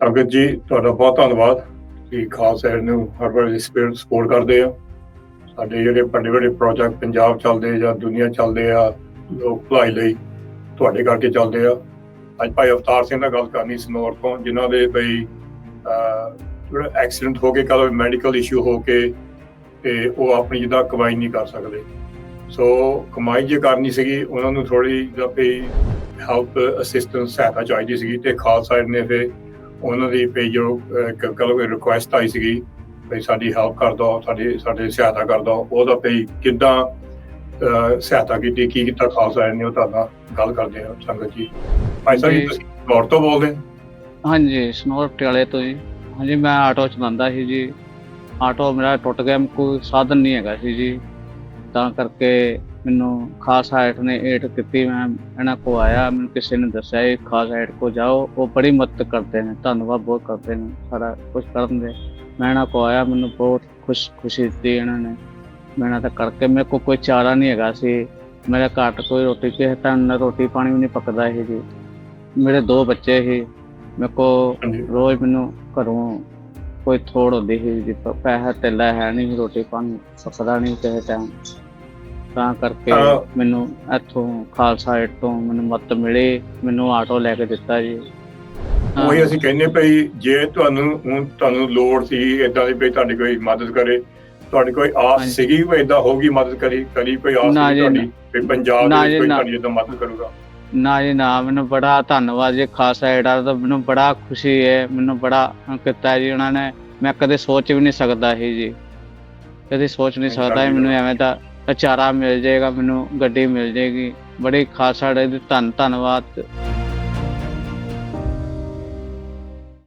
ਸੰਗਤ ਜੀ, ਤੁਹਾਡਾ ਬਹੁਤ ਧੰਨਵਾਦ। ਕਿ ਖਾਸ ਐਡ ਨੂੰ ਹਰ ਵਾਰ ਸਪੀਡ ਸਪੋਰਟ ਕਰਦੇ ਆ ਸਾਡੇ ਜਿਹੜੇ ਵੱਡੇ ਵੱਡੇ ਪ੍ਰੋਜੈਕਟ ਪੰਜਾਬ ਚੱਲਦੇ ਜਾਂ ਦੁਨੀਆ ਚੱਲਦੇ ਆ, ਲੋਕ ਭਲਾਈ ਲਈ ਤੁਹਾਡੇ ਕਰਕੇ ਚੱਲਦੇ ਆ। ਅੱਜ ਭਾਈ ਅਵਤਾਰ ਸਿੰਘ ਨਾਲ ਗੱਲ ਕਰਨੀ ਸਨੌਰ ਤੋਂ ਜਿਨ੍ਹਾਂ ਦੇ ਬਈ ਜਿਹੜਾ ਐਕਸੀਡੈਂਟ ਹੋ ਕੇ ਕੱਲ ਮੈਡੀਕਲ ਇਸ਼ੂ ਹੋ ਕੇ ਤੇ ਉਹ ਆਪਣੀ ਜਿਹਦਾ ਕਮਾਈ ਨਹੀਂ ਕਰ ਸਕਦੇ। ਸੋ ਕਮਾਈ ਜੇ ਕਰਨੀ ਸੀਗੀ, ਉਹਨਾਂ ਨੂੰ ਥੋੜੀ ਜਿਹਾ ਵੀ ਹੈਲਪ ਅਸਿਸਟੈਂਸ ਸਹਾਇਤਾ ਚਾਹੀਦੀ ਸੀਗੀ ਤੇ ਖਾਲਸਾ ਏਡ ਨੇ ਫਿਰ ਉਹਨਾਂ ਦੀ ਪੇ ਜੋ ਕਲੋ ਰਿਕੁਐਸਟ ਆਈ ਸੀਗੀ ਵੀ ਸਾਡੀ ਹੈਲਪ ਕਰ ਦਿਓ ਸਾਡੀ ਸਾਡੇ ਸਹਾਇਤਾ ਕਰ ਦਿਓ ਉਹਦਾ ਵੀ ਕਿੱਦਾਂ ਸਹਾਇਤਾ ਕੀਤੀ ਕੀ ਕੀਤਾ ਖਾਲਸਾ ਨੇ ਉਹ ਤੁਹਾਡਾ ਗੱਲ ਕਰਦੇ ਆ ਸੰਗਤ ਜੀ। ਭਾਈ ਸਾਹਿਬ। ਤੁਸੀਂ ਗੌਰ ਤੋਂ ਬੋਲਦੇ ਹਾਂਜੀ ਸਨੋਰ ਪਟਿਆਲੇ ਤੋਂ ਜੀ। ਹਾਂਜੀ ਮੈਂ ਆਟੋ ਚਲਾਉਂਦਾ ਸੀ ਜੀ। ਆਟੋ ਮੇਰਾ ਟੁੱਟ ਗਿਆ ਕੋਈ ਸਾਧਨ ਨਹੀਂ ਹੈਗਾ ਸੀ ਜੀ। ਤਾਂ ਕਰਕੇ ਮੈਨੂੰ ਖਾਸ ਹਾਈਟ ਨੇ ਏਟ ਕੀਤੀ ਮੈਂ ਇਹਨਾਂ ਕੋ ਆਇਆ ਮੈਨੂੰ ਕਿਸੇ ਨੇ ਦੱਸਿਆ ਇਹ ਖਾਸ ਹਾਈਟ ਕੋ ਜਾਓ ਉਹ ਬੜੀ ਮਦਦ ਕਰਦੇ ਨੇ ਧੰਨਵਾਦ ਬਹੁਤ ਕਰਦੇ ਨੇ ਸਾਰਾ ਕੁਝ ਕਰਨ ਦੇ। ਮੈਂ ਇਹਨਾਂ ਕੋ ਆਇਆ ਮੈਨੂੰ ਬਹੁਤ ਖੁਸ਼ ਖੁਸ਼ੀ ਦਿੱਤੀ ਇਹਨਾਂ ਨੇ। ਮੈਂ ਦਾ ਕਰਕੇ ਮੇਰੇ ਕੋ ਕੋਈ ਚਾਰਾ ਨਹੀਂ ਹੈਗਾ ਸੀ। ਮੇਰੇ ਘਰ 'ਚ ਕੋਈ ਰੋਟੀ ਕਿਸੇ ਤਾਂ ਨਾ ਰੋਟੀ ਪਾਣੀ ਵੀ ਨਹੀਂ ਪੱਕਦਾ ਸੀ ਜੀ। ਮੇਰੇ ਦੋ ਬੱਚੇ ਸੀ ਮੇਰੇ ਕੋ ਰੋਜ਼ ਮੈਨੂੰ ਘਰੋਂ ਕੋਈ ਥੋੜ ਹੁੰਦੀ ਸੀ ਜੀ ਪ- ਪੈਸਾ ਧੇਲਾ ਹੈ ਨਹੀਂ ਰੋਟੀ ਪਾਣੀ ਪਕਦਾ ਨਹੀਂ ਕਿਸੇ ਟਾਈਮ ਤਾਂ ਕਰਕੇ ਮੈਨੂੰ ਇੱਥੋਂ ਖਾਲਸਾ ਏਡ ਤੋਂ ਮੈਨੂੰ ਮਦਦ ਮਿਲੀ ਮੈਨੂੰ ਆਟੋ ਲੈ ਕੇ ਦਿੱਤਾ ਜੀ। ਉਹੀ ਅਸੀਂ ਕਹਿੰਦੇ ਭਈ ਜੇ ਤੁਹਾਨੂੰ ਹੁਣ ਤੁਹਾਨੂੰ ਲੋੜ ਸੀ ਇਦਾਂ ਦੀ ਵੀ ਤੁਹਾਡੀ ਕੋਈ ਮਦਦ ਕਰੇ ਤੁਹਾਡੀ ਕੋਈ ਆਸ। ਸੀਗੀ ਵੀ ਇਦਾਂ ਹੋਊਗੀ ਮਦਦ ਕਰੀ ਕਰੀ ਕੋਈ ਆਸ ਨਾ ਸੀ ਜੀ, ਤੁਹਾਡੀ ਵੀ ਪੰਜਾਬ ਦੇ ਕੋਈ। ਤੁਹਾਡੀ ਇਦਾਂ ਮਦਦ ਕਰੂਗਾ? ਨਾ ਜੀ ਨਾ। ਮੈਨੂੰ ਬੜਾ ਧੰਨਵਾਦ ਜੀ ਖਾਲਸਾ ਏਡ ਦਾ ਤਾਂ ਮੈਨੂੰ ਬੜਾ ਖੁਸ਼ੀ ਹੈ ਮੈਨੂੰ ਬੜਾ ਕੀਤਾ ਜੀ ਉਹਨਾਂ ਨੇ। ਮੈਂ ਕਦੇ ਸੋਚ ਵੀ ਨਹੀਂ ਸਕਦਾ ਸੀ ਜੀ। ਕਦੇ ਸੋਚ ਨਹੀਂ ਸਕਦਾ ਮੈਨੂੰ ਐਵੇਂ ਦਾ ਚਾਰਾ ਮਿਲ ਜਾਏਗਾ ਮੈਨੂੰ ਗੱਡੀ ਮਿਲ ਜਾਏਗੀ। ਬੜੀ ਖਾਸ ਸਾਡੇ ਦੀ ਧੰਨ ਧੰਨਵਾਦ